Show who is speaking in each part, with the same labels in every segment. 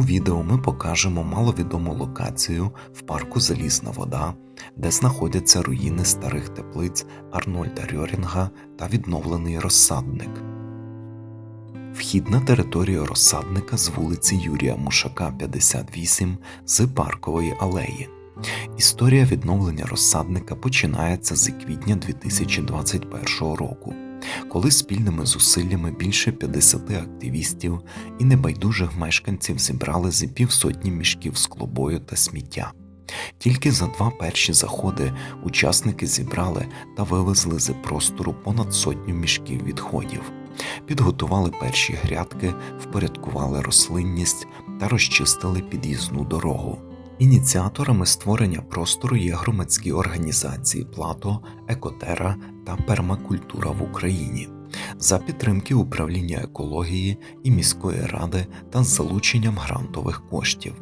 Speaker 1: У відео ми покажемо маловідому локацію в парку Залізна вода, де знаходяться руїни старих теплиць Арнольда Рьорінга та відновлений розсадник. Вхід на територію розсадника з вулиці Юрія Мушака, 58 з паркової алеї. Історія відновлення розсадника починається з квітня 2021 року, коли спільними зусиллями більше 50 активістів і небайдужих мешканців зібрали з півсотні мішків склобою та сміття. Тільки за два перші заходи учасники зібрали та вивезли з простору понад сотню мішків відходів, підготували перші грядки, впорядкували рослинність та розчистили під'їзну дорогу. Ініціаторами створення простору є громадські організації Плато, Екотера та Пермакультура в Україні за підтримки управління екології і міської ради та з залученням грантових коштів.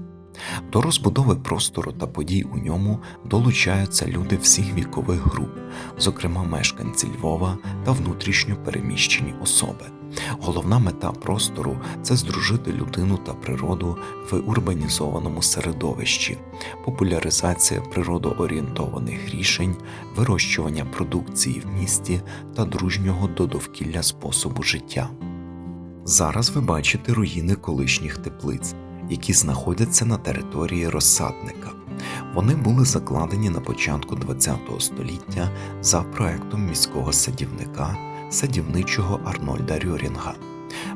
Speaker 1: До розбудови простору та подій у ньому долучаються люди всіх вікових груп, зокрема мешканці Львова та внутрішньо переміщені особи. Головна мета простору це здружити людину та природу в урбанізованому середовищі, популяризація природоорієнтованих рішень, вирощування продукції в місті та дружнього до довкілля способу життя. Зараз ви бачите руїни колишніх теплиць, які знаходяться на території розсадника. Вони були закладені на початку ХХ століття за проектом міського садівника садівничого Арнольда Рьорінга.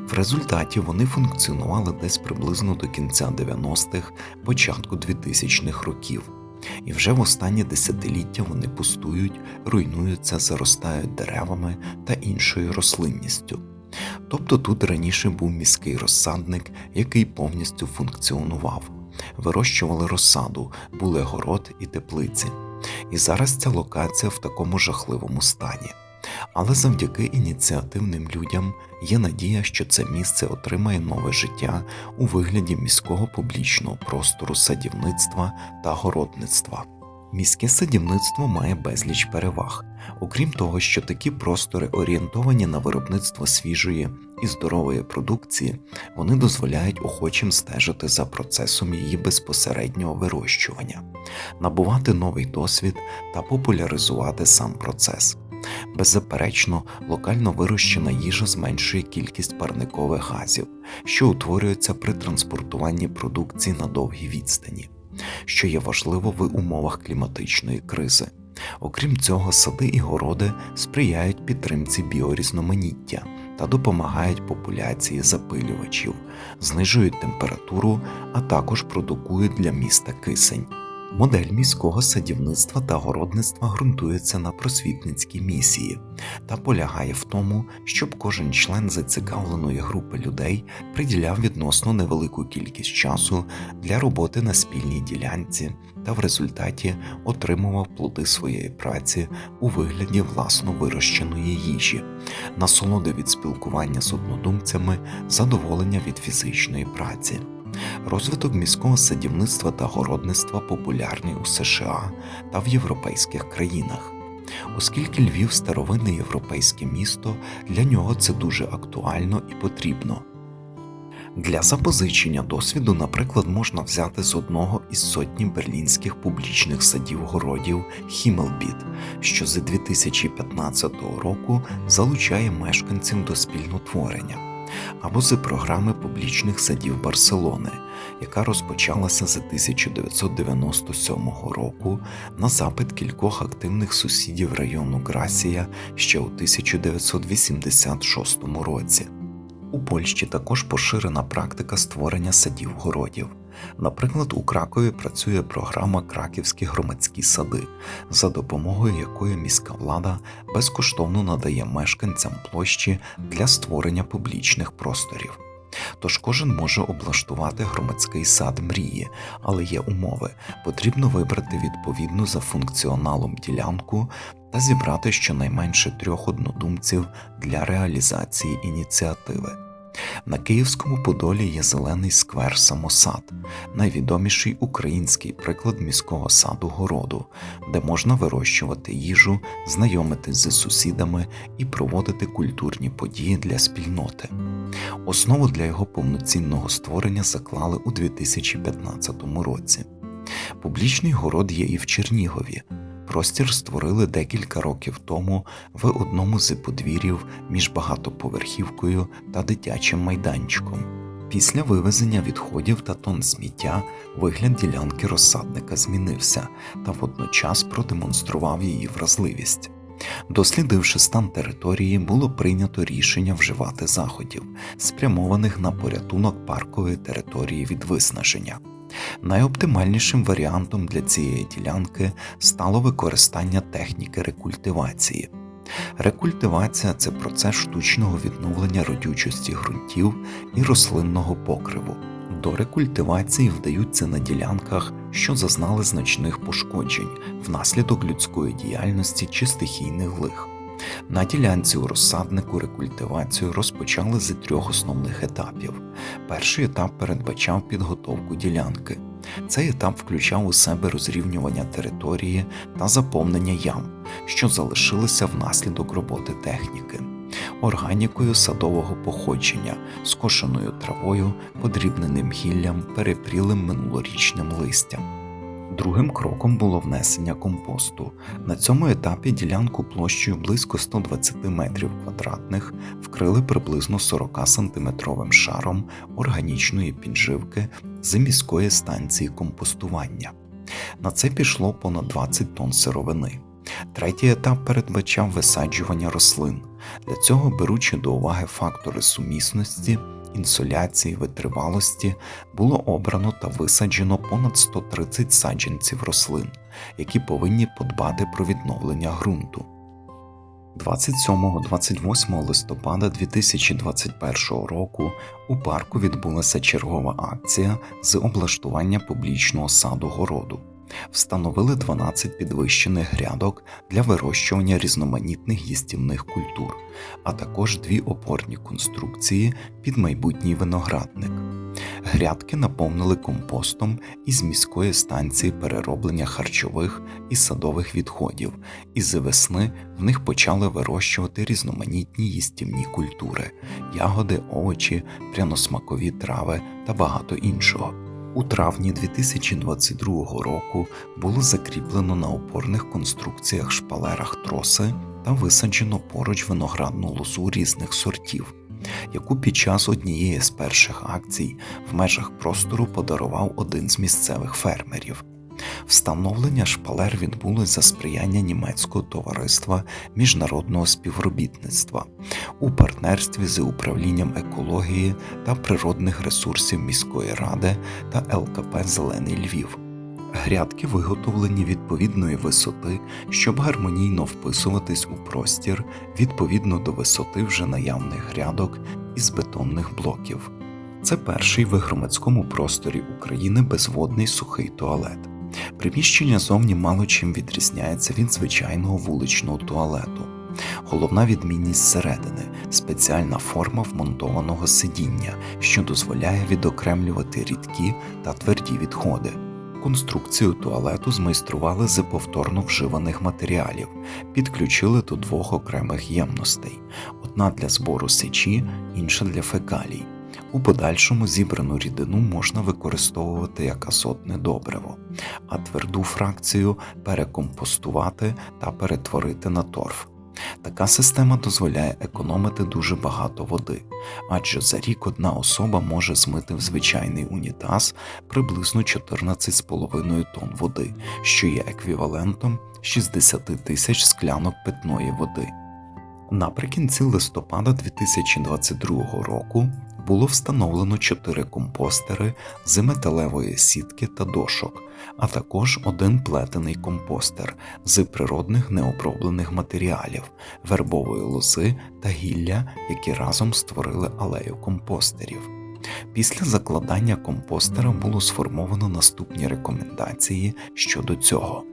Speaker 1: В результаті вони функціонували десь приблизно до кінця 90-х, початку 2000-х років, і вже в останні десятиліття вони пустують, руйнуються, заростають деревами та іншою рослинністю. Тобто тут раніше був міський розсадник, який повністю функціонував, вирощували розсаду, були город і теплиці. І зараз ця локація в такому жахливому стані. Але завдяки ініціативним людям є надія, що це місце отримає нове життя у вигляді міського публічного простору садівництва та городництва. Міське садівництво має безліч переваг, окрім того, що такі простори орієнтовані на виробництво свіжої і здорової продукції, вони дозволяють охочим стежити за процесом її безпосереднього вирощування, набувати новий досвід та популяризувати сам процес. Беззаперечно, локально вирощена їжа зменшує кількість парникових газів, що утворюються при транспортуванні продукції на довгій відстані, що є важливо в умовах кліматичної кризи. Окрім цього, сади і городи сприяють підтримці біорізноманіття та допомагають популяції запилювачів, знижують температуру, а також продукують для міста кисень. Модель міського садівництва та городництва ґрунтується на просвітницькій місії та полягає в тому, щоб кожен член зацікавленої групи людей приділяв відносно невелику кількість часу для роботи на спільній ділянці та в результаті отримував плоди своєї праці у вигляді власно вирощеної їжі, насолоди від спілкування з однодумцями, задоволення від фізичної праці. Розвиток міського садівництва та городництва популярний у США та в європейських країнах. Оскільки Львів старовинне європейське місто, для нього це дуже актуально і потрібно. Для запозичення досвіду, наприклад, можна взяти з одного із сотні берлінських публічних садів городів Хімелбіт, що з 2015 року залучає мешканців до спільнотворення або з програми публічних садів Барселони, яка розпочалася з 1997 року на запит кількох активних сусідів району Грасія ще у 1986 році. У Польщі також поширена практика створення садів городів. Наприклад, у Кракові працює програма Краківські громадські сади, за допомогою якої міська влада безкоштовно надає мешканцям площі для створення публічних просторів. Тож кожен може облаштувати громадський сад мрії, але є умови. Потрібно вибрати відповідну за функціоналом ділянку та зібрати щонайменше трьох однодумців для реалізації ініціативи. На Київському Подолі є зелений сквер Самосад, найвідоміший український приклад міського саду городу, де можна вирощувати їжу, знайомитись з сусідами і проводити культурні події для спільноти. Основу для його повноцінного створення заклали у 2015 році. Публічний город є і в Чернігові. Простір створили декілька років тому в одному з подвір'їв між багатоповерхівкою та дитячим майданчиком. Після вивезення відходів та тонн сміття вигляд ділянки розсадника змінився та водночас продемонстрував її вразливість. Дослідивши стан території, було прийнято рішення вживати заходів, спрямованих на порятунок паркової території від виснаження. Найоптимальнішим варіантом для цієї ділянки стало використання техніки рекультивації. Рекультивація це процес штучного відновлення родючості ґрунтів і рослинного покриву. До рекультивації вдаються на ділянках, що зазнали значних пошкоджень внаслідок людської діяльності чи стихійних лих. На ділянці у розсаднику рекультивацію розпочали з трьох основних етапів. Перший етап передбачав підготовку ділянки. Цей етап включав у себе розрівнювання території та заповнення ям, що залишилися внаслідок роботи техніки, органікою садового походження, скошеною травою, подрібненим гіллям, перепрілим минулорічним листям. Другим кроком було внесення компосту. На цьому етапі ділянку площею близько 120 метрів квадратних вкрили приблизно 40 сантиметровим шаром органічної підживки з міської станції компостування. На це пішло понад 20 тонн сировини. Третій етап передбачав висаджування рослин. Для цього, беручи до уваги фактори сумісності, інсоляції, витривалості, було обрано та висаджено понад 130 саджанців рослин, які повинні подбати про відновлення ґрунту. 27-28 листопада 2021 року у парку відбулася чергова акція з облаштування публічного саду городу. Встановили 12 підвищених грядок для вирощування різноманітних їстівних культур, а також дві опорні конструкції під майбутній виноградник. Грядки наповнили компостом із міської станції перероблення харчових і садових відходів, і з весни в них почали вирощувати різноманітні їстівні культури, ягоди, овочі, пряносмакові трави та багато іншого. У травні 2022 року було закріплено на опорних конструкціях шпалерах троси та висаджено поруч виноградну лозу різних сортів, яку під час однієї з перших акцій в межах простору подарував один з місцевих фермерів. Встановлення шпалер відбулось за сприяння німецького товариства міжнародного співробітництва у партнерстві з управлінням екології та природних ресурсів міської ради та ЛКП Зелений Львів. Грядки виготовлені відповідної висоти, щоб гармонійно вписуватись у простір відповідно до висоти вже наявних грядок із бетонних блоків. Це перший в громадському просторі України безводний сухий туалет. Приміщення зовні мало чим відрізняється від звичайного вуличного туалету. Головна відмінність зсередини спеціальна форма вмонтованого сидіння, що дозволяє відокремлювати рідкі та тверді відходи. Конструкцію туалету змайстрували з повторно вживаних матеріалів, підключили до двох окремих ємностей: одна для збору сечі, інша для фекалій. У подальшому зібрану рідину можна використовувати як азотне добриво, а тверду фракцію перекомпостувати та перетворити на торф. Така система дозволяє економити дуже багато води, адже за рік одна особа може змити в звичайний унітаз приблизно 14,5 тонн води, що є еквівалентом 60 тисяч склянок питної води. Наприкінці листопада 2022 року було встановлено 4 компостери з металевої сітки та дошок, а також один плетений компостер з природних необроблених матеріалів, вербової лози та гілля, які разом створили алею компостерів. Після закладання компостера було сформовано наступні рекомендації щодо цього.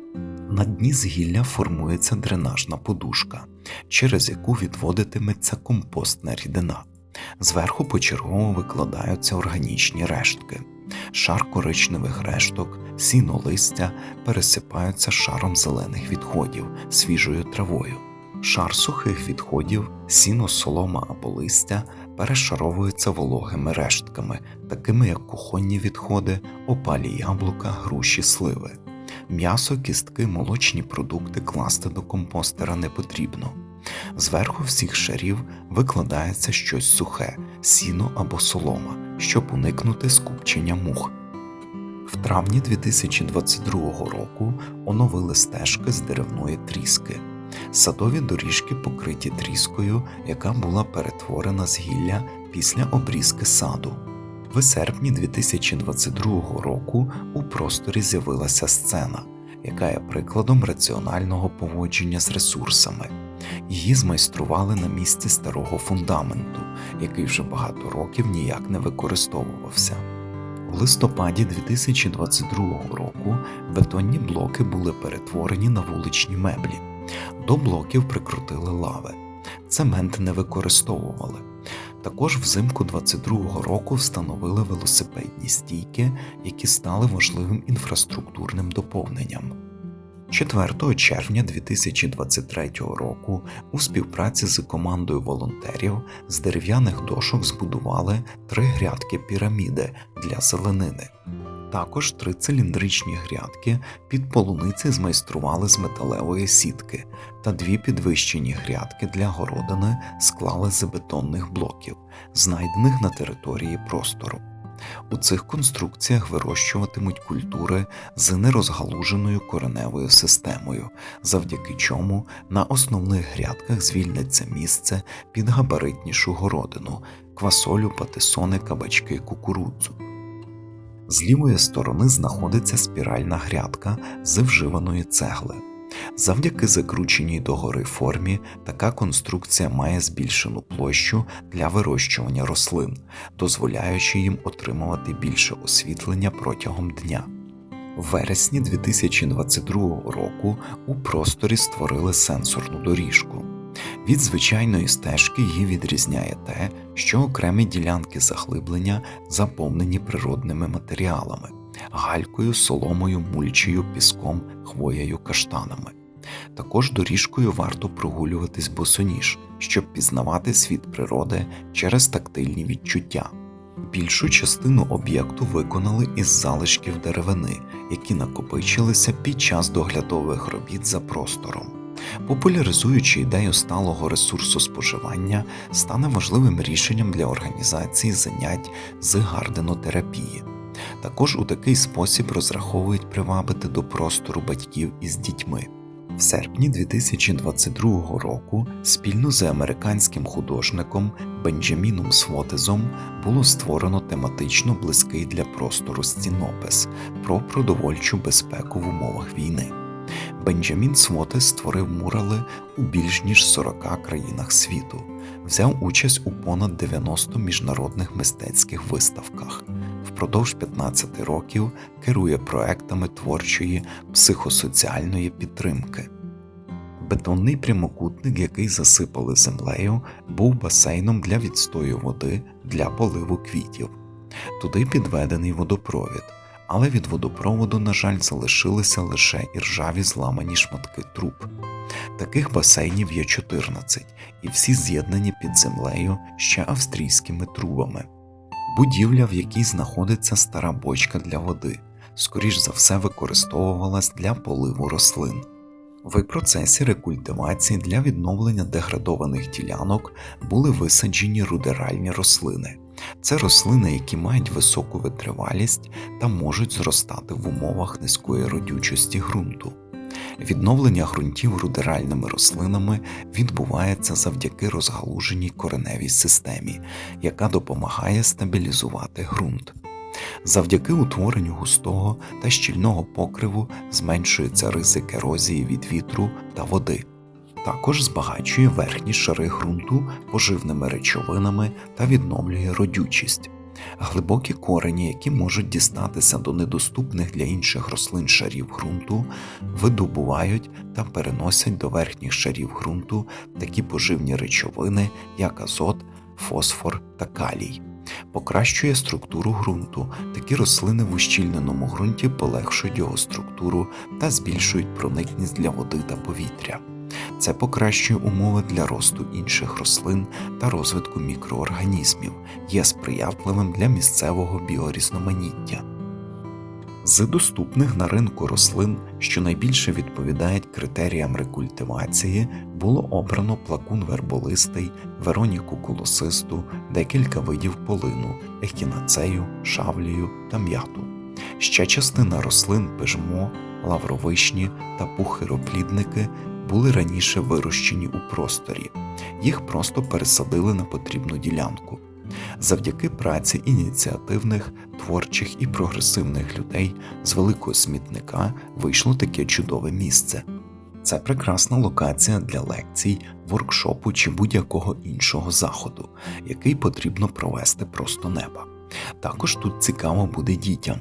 Speaker 1: На дні з гілля формується дренажна подушка, через яку відводитиметься компостна рідина. Зверху почергово викладаються органічні рештки. Шар коричневих решток, сіно листя пересипаються шаром зелених відходів, свіжою травою. Шар сухих відходів, сіно, солома або листя перешаровується вологими рештками, такими як кухонні відходи, опалі яблука, груші, сливи. М'ясо, кістки, молочні продукти класти до компостера не потрібно. Зверху всіх шарів викладається щось сухе, сіно або солома, щоб уникнути скупчення мух. В травні 2022 року оновили стежки з деревної тріски. Садові доріжки покриті тріскою, яка була перетворена з гілля після обрізки саду. В серпні 2022 року у просторі з'явилася сцена, яка є прикладом раціонального поводження з ресурсами. Її змайстрували на місці старого фундаменту, який вже багато років ніяк не використовувався. У листопаді 2022 року бетонні блоки були перетворені на вуличні меблі. До блоків прикрутили лави. Цемент не використовували. Також взимку 22-го року встановили велосипедні стійки, які стали важливим інфраструктурним доповненням. 4 червня 2023 року у співпраці з командою волонтерів з дерев'яних дошок збудували три грядки піраміди для зеленини. Також три циліндричні грядки під полуниці змайстрували з металевої сітки, та дві підвищені грядки для городини склали з бетонних блоків, знайдених на території простору. У цих конструкціях вирощуватимуть культури з нерозгалуженою кореневою системою, завдяки чому на основних грядках звільниться місце під габаритнішу городину, квасолю, патисони, кабачки, кукурудзу. З лівої сторони знаходиться спіральна грядка з вживаної цегли. Завдяки закрученій догори формі така конструкція має збільшену площу для вирощування рослин, дозволяючи їм отримувати більше освітлення протягом дня. В вересні 2022 року у просторі створили сенсорну доріжку. Від звичайної стежки її відрізняє те, що окремі ділянки заглиблення заповнені природними матеріалами галькою, соломою, мульчею, піском, хвоєю, каштанами. Також доріжкою варто прогулюватись босоніж, щоб пізнавати світ природи через тактильні відчуття. Більшу частину об'єкту виконали із залишків деревини, які накопичилися під час доглядових робіт за простором. Популяризуючи ідею сталого ресурсу споживання, стане важливим рішенням для організації занять з гарденотерапії. Також у такий спосіб розраховують привабити до простору батьків із дітьми. В серпні 2022 року спільно з американським художником Бенджаміном Свотезом було створено тематично близький для простору стінопис про продовольчу безпеку в умовах війни. Бенджамін Свотес створив мурали у більш ніж 40 країнах світу, взяв участь у понад 90 міжнародних мистецьких виставках. Впродовж 15 років керує проектами творчої психосоціальної підтримки. Бетонний прямокутник, який засипали землею, був басейном для відстою води для поливу квітів. Туди підведений водопровід але від водопроводу, на жаль, залишилися лише іржаві зламані шматки труб. Таких басейнів є 14, і всі з'єднані під землею ще австрійськими трубами. Будівля, в якій знаходиться стара бочка для води, скоріш за все використовувалась для поливу рослин. В процесі рекультивації для відновлення деградованих ділянок були висаджені рудеральні рослини. Це рослини, які мають високу витривалість та можуть зростати в умовах низької родючості ґрунту. Відновлення ґрунтів рудеральними рослинами відбувається завдяки розгалуженій кореневій системі, яка допомагає стабілізувати ґрунт. Завдяки утворенню густого та щільного покриву зменшується ризик ерозії від вітру та води. Також збагачує верхні шари ґрунту поживними речовинами та відновлює родючість. Глибокі корені, які можуть дістатися до недоступних для інших рослин шарів ґрунту, видобувають та переносять до верхніх шарів ґрунту такі поживні речовини, як азот, фосфор та калій. Покращує структуру ґрунту. Такі рослини в ущільненому ґрунті полегшують його структуру та збільшують проникність для води та повітря. Це покращує умови для росту інших рослин та розвитку мікроорганізмів, є сприятливим для місцевого біорізноманіття. З доступних на ринку рослин, що найбільше відповідають критеріям рекультивації, було обрано плакун верболистий, вероніку колосисту, декілька видів полину, ехінацею, шавлію та м'яту. Ще частина рослин пижмо, лавровишні та пухироплідники були раніше вирощені у просторі, їх просто пересадили на потрібну ділянку. Завдяки праці ініціативних, творчих і прогресивних людей з великого смітника вийшло таке чудове місце. Це прекрасна локація для лекцій, воркшопу чи будь-якого іншого заходу, який потрібно провести просто неба. Також тут цікаво буде дітям.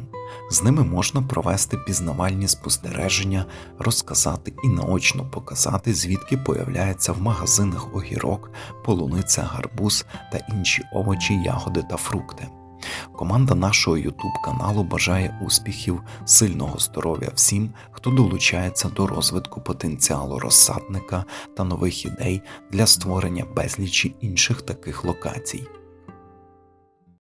Speaker 1: З ними можна провести пізнавальні спостереження, розказати і наочно показати, звідки появляється в магазинах огірок, полуниця, гарбуз та інші овочі, ягоди та фрукти. Команда нашого YouTube каналу бажає успіхів, сильного здоров'я всім, хто долучається до розвитку потенціалу розсадника та нових ідей для створення безлічі інших таких локацій.